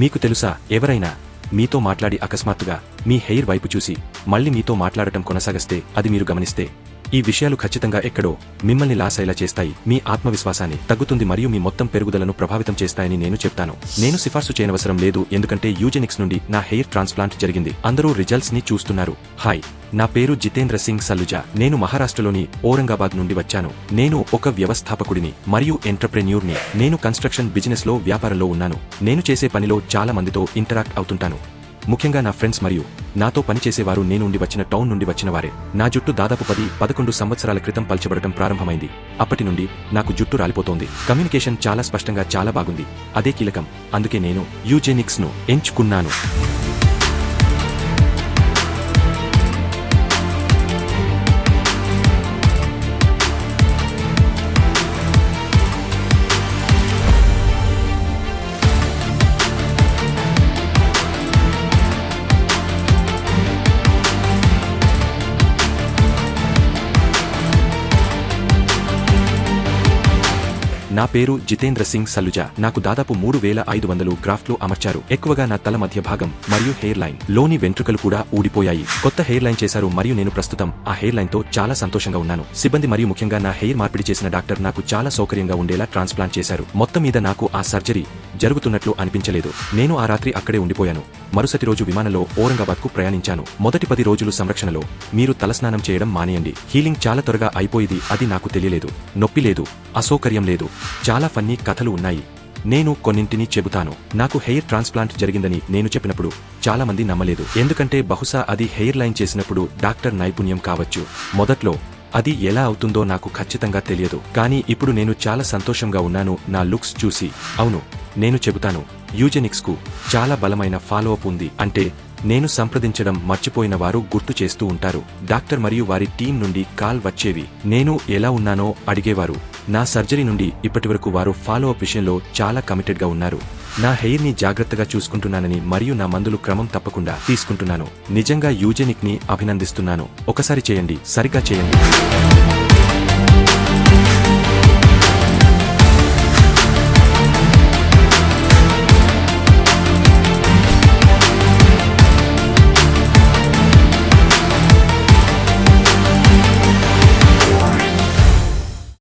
మీకు తెలుసా ఎవరైనా మీతో మాట్లాడి అకస్మాత్తుగా మీ హెయిర్ వైపు చూసి మళ్ళీ మీతో మాట్లాడటం కొనసాగిస్తే అది మీరు గమనిస్తే ఈ విషయాలు ఖచ్చితంగా ఎక్కడో మిమ్మల్ని లాసైలా చేస్తాయి. మీ ఆత్మవిశ్వాసాన్ని తగ్గుతుంది మరియు మీ మొత్తం పెరుగుదలను ప్రభావితం చేస్తాయని నేను చెప్తాను. నేను సిఫార్సు చేయనవసరం లేదు ఎందుకంటే యూజెనిక్స్ నుండి నా హెయిర్ ట్రాన్స్ప్లాంట్ జరిగింది. అందరూ రిజల్ట్స్ని చూస్తున్నారు. హాయ్ నా పేరు జితేంద్ర సింగ్ సల్లుజా. నేను మహారాష్ట్రలోని ఔరంగాబాద్ నుండి వచ్చాను. నేను ఒక వ్యవస్థాపకుడిని మరియు ఎంటర్ప్రెన్యూర్ని. నేను కన్స్ట్రక్షన్ బిజినెస్లో వ్యాపారంలో ఉన్నాను. నేను చేసే పనిలో చాలా మందితో ఇంటరాక్ట్ అవుతుంటాను. ముఖ్యంగా నా ఫ్రెండ్స్ మరియు నాతో పనిచేసేవారు నేను ఉండి వచ్చిన టౌన్ నుండి వచ్చిన వారే. నా జుట్టు దాదాపు పది పదకొండు సంవత్సరాల క్రితం పల్చబడటం ప్రారంభమైంది. అప్పటి నుండి నాకు జుట్టు రాలిపోతోంది. కమ్యూనికేషన్ చాలా స్పష్టంగా చాలా బాగుంది. అదే కీలకం. అందుకే నేను యూజెనిక్స్ను ఎంచుకున్నాను. నా పేరు జితేంద్ర సింగ్ సలుజా నాకు దాదాపు మూడు వేల ఐదు వందలు గ్రాఫ్ట్లు అమర్చారు. ఎక్కువగా నా తల మధ్య భాగం మరియు హెయిర్ లైన్లోని వెంట్రుకలు కూడా ఊడిపోయాయి. కొత్త హెయిర్ లైన్ చేశారు మరియు నేను ప్రస్తుతం ఆ హెయిర్ లైన్తో చాలా సంతోషంగా ఉన్నాను. సిబ్బంది మరియు ముఖ్యంగా నా హెయిర్ మార్పిడి చేసిన డాక్టర్ నాకు చాలా సౌకర్యంగా ఉండేలా ట్రాన్స్ప్లాంట్ చేశారు. మొత్తం మీద నాకు ఆ సర్జరీ జరుగుతున్నట్లు అనిపించలేదు. నేను ఆ రాత్రి అక్కడే ఉండిపోయాను. మరుసటి రోజు విమానంలో ఔరంగాబాద్కు ప్రయాణించాను. మొదటి పది రోజులు సంరక్షణలో మీరు తలస్నానం చేయడం మానేయండి. హీలింగ్ చాలా త్వరగా అయిపోయింది అది నాకు తెలియలేదు. నొప్పి లేదు. అసౌకర్యం లేదు. చాలా ఫన్నీ కథలు ఉన్నాయి. నేను కొన్నింటిని చెబుతాను. నాకు హెయిర్ ట్రాన్స్ప్లాంట్ జరిగిందని నేను చెప్పినప్పుడు చాలా మంది నమ్మలేదు. ఎందుకంటే బహుశా అది హెయిర్ లైన్ చేసినప్పుడు డాక్టర్ నైపుణ్యం కావచ్చు. మొదట్లో అది ఎలా అవుతుందో నాకు ఖచ్చితంగా తెలియదు. కానీ ఇప్పుడు నేను చాలా సంతోషంగా ఉన్నాను. నా లుక్స్ చూసి. అవును నేను చెబుతాను. యూజెనిక్స్కు చాలా బలమైన ఫాలోఅప్ ఉంది. అంటే నేను సంప్రదించడం మర్చిపోయిన వారు గుర్తు చేస్తూ ఉంటారు. డాక్టర్ మరియు వారి టీం నుండి కాల్ వచ్చేవి. నేను ఎలా ఉన్నానో అడిగేవారు. నా సర్జరీ నుండి ఇప్పటివరకు వారు ఫాలో అప్ విషయంలో చాలా కమిటెడ్గా ఉన్నారు. నా హెయిర్ని జాగ్రత్తగా చూసుకుంటున్నానని మరియు నా మందులు క్రమం తప్పకుండా తీసుకుంటున్నాను. నిజంగా యూజెనిక్ని అభినందిస్తున్నాను. ఒకసారి చేయండి. సరిగ్గా చేయండి.